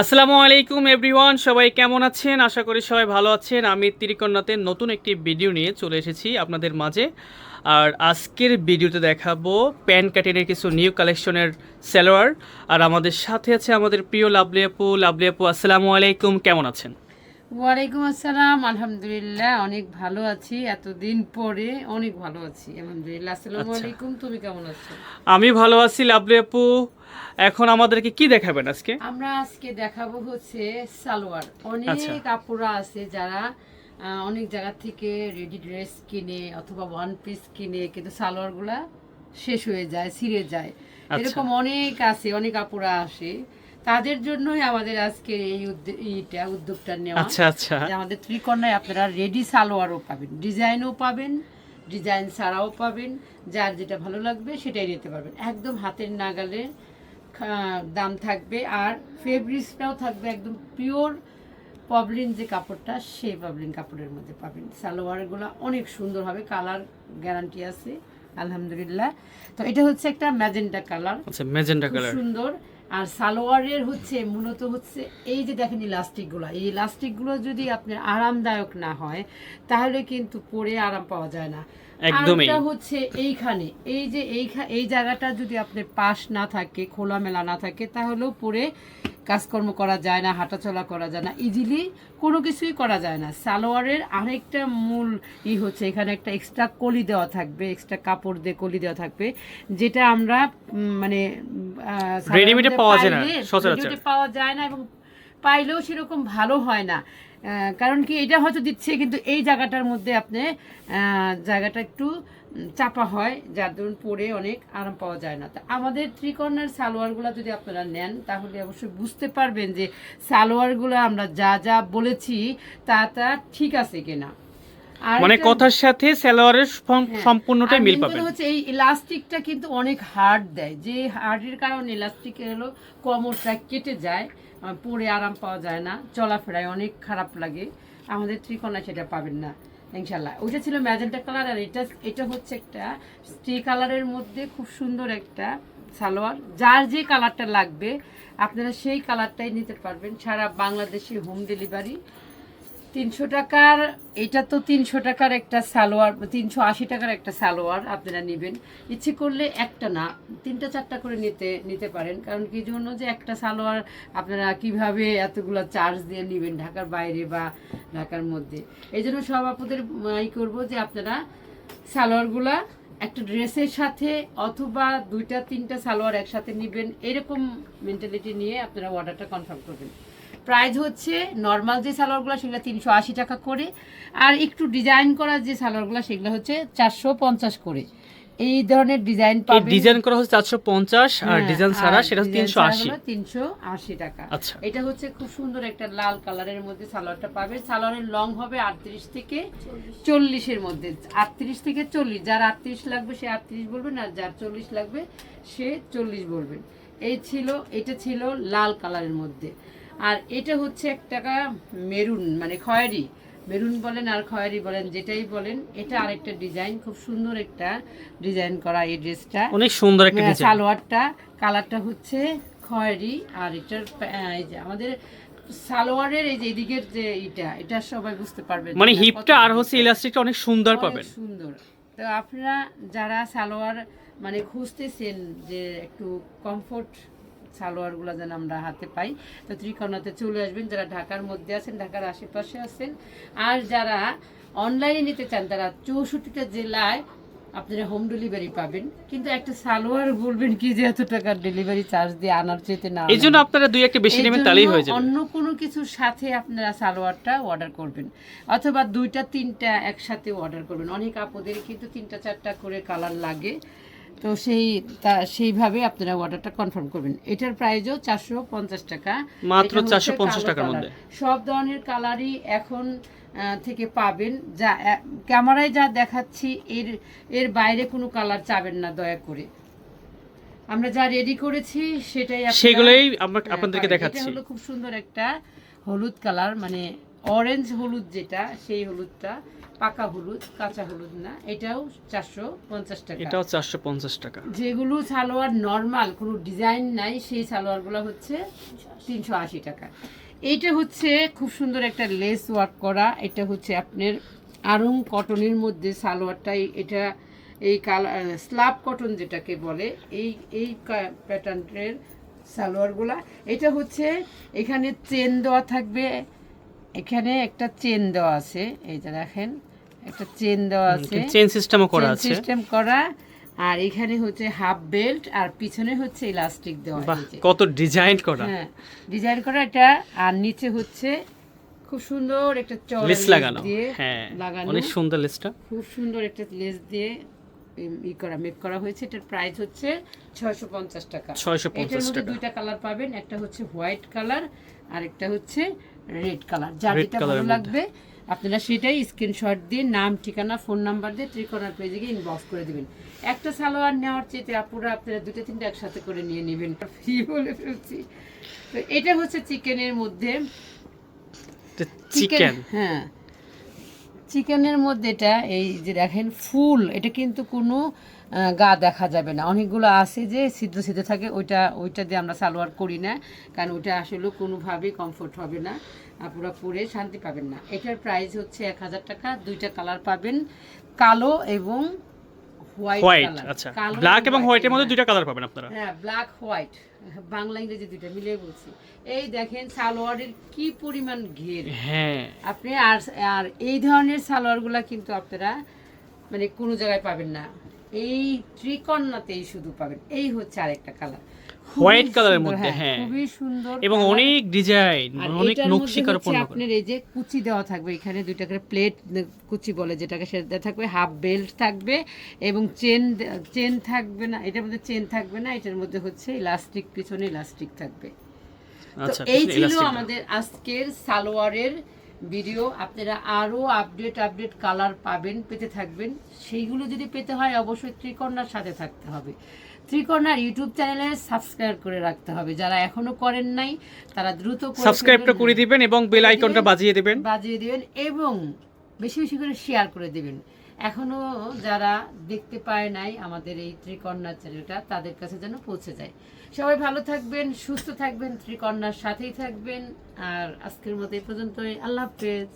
আসসালামু আলাইকুম এভরিওয়ান সবাই কেমন আছেন? আশা করি সবাই ভালো আছেন। আমি তিরিকন্যাতে নতুন একটি ভিডিও নিয়ে চলে এসেছি আপনাদের মাঝে। আর আজকের ভিডিওতে দেখাবো প্যান্ট কাটিনের কিছু নিউ কালেকশনের সেলোয়ার। আর আমাদের সাথে আছে আমাদের প্রিয় লাভলি আপু। লাভলি আপু আসসালামু আলাইকুম। কেমন আছেন? ওয়ালাইকুম আসসালাম। আলহামদুলিল্লাহ অনেক ভালো আছি। এতদিন পরে অনেক ভালো আছি। আলহামদুলিল্লাহ। আসসালামু আচ্ছা। আলাইকুম। তুমি কেমন আছো? আমি ভালো আছি লাভলি আপু। এখন আমাদেরকে কি দেখাবেন আজকে? আমরা আজকে দেখাবো হচ্ছে সালোয়ার। আচ্ছা। অনেক আপুরা আছে যারা অনেক জায়গা থেকে রেডি ড্রেস কিনে অথবা ওয়ান পিস কিনে কিন্তু সালোয়ারগুলা শেষ হয়ে যায় ছিঁড়ে যায়। আচ্ছা। এরকম অনেক আছে অনেক আপুরা আসে। তাদের জন্যই আমাদের আজকে এই এইটা উদ্যোগটা নেওয়া। আচ্ছা আচ্ছা। আমাদের ত্রিকোণায় আপনারা রেডি সালোয়ারও পাবেন ডিজাইনও পাবেন ডিজাইন ছাড়াও পাবেন যার যেটা ভালো লাগবে সেটাই নিতে পারবেন। একদম হাতের নাগালে খা- দাম থাকবে আর ফেব্রিক্সটাও থাকবে একদম পিওর পবলিন যে কাপড়টা সেই পবলিন কাপড়ের মধ্যে পাবেন। সালোয়ারগুলো অনেক সুন্দর হবে কালার গ্যারান্টি আছে আলহামদুলিল্লাহ। তো এটা হচ্ছে একটা ম্যাজেন্টা কালার আচ্ছা মেজেন্টা খুব কালার সুন্দর। আর সালোয়ারের হচ্ছে মূলত হচ্ছে এই যে দেখেন ইলাস্টিকগুলো এই ইলাস্টিকগুলো যদি আপনার আরামদায়ক না হয় তাহলে কিন্তু পরে আরাম পাওয়া যায় না। একদমই। হচ্ছে এইখানে। এই যে এইখা- এই জায়গাটা যদি আপনার পাশ না থাকে খোলামেলা না থাকে তাহলেও পরে কাজকর্ম করা যায় না হাঁটাচলা করা যায় না ইজিলি কোনো কিছুই করা যায় না। সালোয়ারের আরেকটা মূল ই হচ্ছে এখানে একটা এক্সট্রা কলি দেওয়া থাকবে এক্সট্রা কাপড় দিয়ে কলি দেওয়া থাকবে যেটা আমরা মানে মধ্যে পাওয়া যায় না, পাওয়া যায় না এবং পাইলেও সেরকম ভালো হয় না। কারণ কি এটা হয়তো দিচ্ছে কিন্তু এই জায়গাটার মধ্যে আপনি জায়গাটা একটু চাপা হয় যার দরুন পরে অনেক আরাম পাওয়া যায় না। তা আমাদের ত্রিকর্ণের সালোয়ারগুলো যদি আপনারা নেন তাহলে অবশ্যই বুঝতে পারবেন যে সালোয়ারগুলো আমরা যা যা বলেছি তা তা ঠিক আছে কিনা। আর মানে কথার সাথে সেলোয়ারের হ্যাঁ। সম্পূর্ণটাই মিল পাবেন। হচ্ছে এই ইলাস্টিকটা কিন্তু অনেক হার্ড দেয়। যে হার্ডের কারণে ইলাস্টিক হলো কোমরটা কেটে যায়। পরে আরাম পাওয়া যায় না, চলাফেরায় অনেক খারাপ লাগে। আমাদের ত্রিকোণা সেটা পাবেন না, ইনশাল্লাহ। ওইটা ছিল ম্যাজেন্টা কালার, আর এটা এটা হচ্ছে একটা স্টে কালারের মধ্যে খুব সুন্দর একটা সালোয়ার। যার যে কালারটা লাগবে, আপনারা সেই কালারটাই নিতে পারবেন। সারা বাংলাদেশে হোম ডেলিভারি তিনশো টাকার, এটা তো তিনশো টাকার একটা সালোয়ার, তিনশো আশি টাকার একটা সালোয়ার আপনারা নেবেন। ইচ্ছে করলে একটা না, তিনটা চারটা করে নিতে নিতে পারেন। কারণ কি জন্য যে একটা সালোয়ার আপনারা কীভাবে এতগুলো চার্জ দিয়ে নেবেন ঢাকার বাইরে বা ঢাকার মধ্যে? এই জন্য সব আপনাদের ই করব যে আপনারা সালোয়ারগুলা একটা ড্রেসের সাথে অথবা দুইটা, তিনটা সালোয়ার একসাথে নেবেন। এরকম মেন্টালিটি নিয়ে আপনারা অর্ডারটা কনফার্ম করবেন। প্রাইস হচ্ছে নর্মাল যে সালোয়ারগুলো সেগুলো তিনশো আশি টাকা করে। আর একটু ডিজাইন করা যে সালোয়ারগুলো সেগুলো হচ্ছে চারশো পঞ্চাশ করে। এই ধরনের ডিজাইন পাবেন। ডিজাইন করা হচ্ছে চারশো পঞ্চাশ আর হ্যাঁ, ডিজাইন ছাড়া সেটা design তিনশো ছাড়া আশি। হলো 380 টাকা। আচ্ছা। এটা হচ্ছে খুব সুন্দর একটা লাল কালারের মধ্যে সালোয়ারটা পাবে সালোয়ারের লং হবে 38 থেকে 40 এর মধ্যে। 38 থেকে 40 যার 38 লাগবে সে 38 বলবেন আর যার 40 লাগবে সে 40 বলবেন এই ছিল এটা ছিল লাল কালারের মধ্যে। আর এটা হচ্ছে একটা মেরুন মানে খয়েরি। মেরুন বলেন আর খয়েরি বলেন যেটাই বলেন এটা আরেকটা ডিজাইন খুব সুন্দর একটা ডিজাইন করা এই ড্রেসটা। অনেক সুন্দর একটা হ্যাঁ, সালোয়ারটা কালারটা হচ্ছে খয়েরি আর এটার এই যে আমাদের সালোয়ারের এই যে এদিকের যে এটা এটা সবাই বুঝতে পারবেন মানে হিপটা আর হচ্ছে ইলাস্টিকটা অনেক সুন্দর পাবেন। সুন্দর। তো আপনারা যারা সালোয়ার মানে খুঁজতেছেন যে একটু কমফোর্ট সালোয়ারগুলো যেন আমরা হাতে পাই। তো ত্রিকোণাতে চলে আসবেন যারা ঢাকার মধ্যে আছেন ঢাকার আশেপাশে আছেন। আর যারা অনলাইনে নিতে চান তারা চৌষট্টিটা জেলায় আপনারা হোম ডেলিভারি পাবেন। কিন্তু একটা সালোয়ার বলবেন কি যে এত টাকার ডেলিভারি চার্জ দিয়ে আনার চেতে না এই জন্য আপনারা দুই একটা বেশি নেবেন তাহলেই হয়ে যাবে। অন্য কোনো কিছুর সাথে আপনারা সালোয়ারটা অর্ডার করবেন। অথবা দুইটা তিনটা একসাথে অর্ডার করবেন। অনেক আপদের কিন্তু তিনটা চারটা করে কালার লাগে। তো সেই তা সেইভাবে আপনারা অর্ডারটা কনফার্ম করবেন। এটার প্রাইসও চারশো পঞ্চাশ টাকা। মাত্র হচ্ছে 450 টাকার মধ্যে। সব ধরনের কালারই এখন থেকে পাবেন। যা ক্যামেরায় যা দেখাচ্ছি এর এর বাইরে কোনো কালার চাবেন না দয়া করে। আমরা যা রেডি করেছি সেটাই সেগুলোই আমরা আপনাদেরকে। দেখাচ্ছি। হলো খুব সুন্দর একটা হলুদ কালার মানে অরেঞ্জ হলুদ যেটা সেই হলুদটা পাকা হলুদ কাঁচা হলুদ না এটাও চারশো পঞ্চাশ টাকা। এটাও চারশো পঞ্চাশ টাকা। যেগুলো সালোয়ার নর্মাল কোনো ডিজাইন নাই সেই সালোয়ারগুলো হচ্ছে তিনশো আশি টাকা। এইটা হচ্ছে খুব সুন্দর একটা লেস ওয়ার্ক করা। এটা হচ্ছে আপনার আরং কটনের মধ্যে সালোয়ারটাই এটা এই কালার স্ল্যাব কটন যেটাকে বলে এই এই প্যাটার্নের সালোয়ারগুলা। এটা হচ্ছে এখানে চেন দেওয়া থাকবে এখানে একটা চেন দেওয়া আছে এই যে দেখেন একটা চেন দেওয়া আছে। চেন সিস্টেমও করা আছে। সিস্টেম করা আর এখানে হচ্ছে হাফ বেল্ট আর পিছনে হচ্ছে ইলাস্টিক দেওয়া। কত ডিজাইন করা। হ্যাঁ ডিজাইন করা এটা আর নিচে হচ্ছে খুব সুন্দর একটা চড়া লেস লাগানো। হ্যাঁ লাগানো। অনেক সুন্দর লেসটা খুব সুন্দর একটা লেস দিয়ে ই করা মেক করা হয়েছে। এটার প্রাইস হচ্ছে ছয়শো পঞ্চাশ টাকা। ছয়শো এটার পঞ্চাশ মধ্যে টাকা। দুইটা কালার পাবেন একটা হচ্ছে হোয়াইট কালার আর একটা হচ্ছে রেড কালার। যার যেটা ভালো লাগবে আপনারা সেটাই স্ক্রিনশট দিয়ে নাম ঠিকানা ফোন নাম্বার দিয়ে ত্রিকোণার পেজে গিয়ে ইনবক্স করে দিবেন। একটা সালোয়ার নেওয়ার চেয়ে আপুরা আপনারা দুটো তিনটা একসাথে করে নিয়ে নেবেন। ফ্রি বলে ফেলছি। তো এটা হচ্ছে চিকেনের মধ্যে। চিকেন হ্যাঁ। চিকেনের মধ্যে এটা এই যে দেখেন ফুল এটা কিন্তু কোনো গা দেখা যাবে না। অনেকগুলো আছে যে সিদ্ধ সিদ্ধ থাকে ওইটা ওইটা দিয়ে আমরা সালোয়ার করি না কারণ ওইটা আসলে কোনোভাবেই কমফোর্ট হবে না। আপনারা পরে শান্তি পাবেন না। এটার প্রাইস হচ্ছে এক হাজার টাকা দুইটা কালার পাবেন কালো এবং হোয়াইট আচ্ছা। ব্ল্যাক এবং হোয়াইটের মধ্যে দুইটা কালার পাবেন আপনারা। হ্যাঁ ব্ল্যাক হোয়াইট বাংলা ইংরেজি দুইটা মিলিয়ে বলছি। এই দেখেন সালোয়ারের কি পরিমাণ ঘের। হ্যাঁ। আপনি আর আর এই ধরনের সালোয়ারগুলা কিন্তু আপনারা মানে কোনো জায়গায় পাবেন না। এই ত্রিকন্যাতেই শুধু পাবেন। এই হচ্ছে আরেকটা কালার Colour এর মধ্যে, হ্যাঁ। খুবই সুন্দর এবং অনেক ডিজাইন অনেক এটার মধ্যে নকশিকার হচ্ছে পণ্য আপনার এই যে কুচি দেওয়া থাকবে এখানে দুইটা করে প্লেট কুচি বলে যেটাকে সেটা থাকবে হাফ বেল্ট থাকবে এবং চেন চেন থাকবে না এটার মধ্যে চেন থাকবে না এটার মধ্যে হচ্ছে ইলাস্টিক পিছনে ইলাস্টিক থাকবে। তো আচ্ছা এই ছিল আমাদের আজকের সালোয়ারের ভিডিও আপনারা আরও আপডেট আপডেট কালার পাবেন পেতে থাকবেন। সেইগুলো যদি পেতে হয় অবশ্যই ত্রিকর্ণার সাথে থাকতে হবে। ত্রিকর্ণার ইউটিউব চ্যানেলে সাবস্ক্রাইব করে রাখতে হবে। যারা এখনও করেন নাই তারা দ্রুত করে সাবস্ক্রাইবটা করে দিবেন এবং বেল আইকনটা বাজিয়ে দিবেন। বাজিয়ে দিবেন এবং বেশি বেশি করে শেয়ার করে দিবেন। এখনও যারা দেখতে পায় নাই আমাদের এই ত্রিকন্যা চ্যানেলটা তাদের কাছে যেন পৌঁছে যায়। সবাই ভালো থাকবেন সুস্থ থাকবেন ত্রিকন্যার সাথেই থাকবেন। আর আজকের মতো এই পর্যন্তই। আল্লাহ হাফেজ।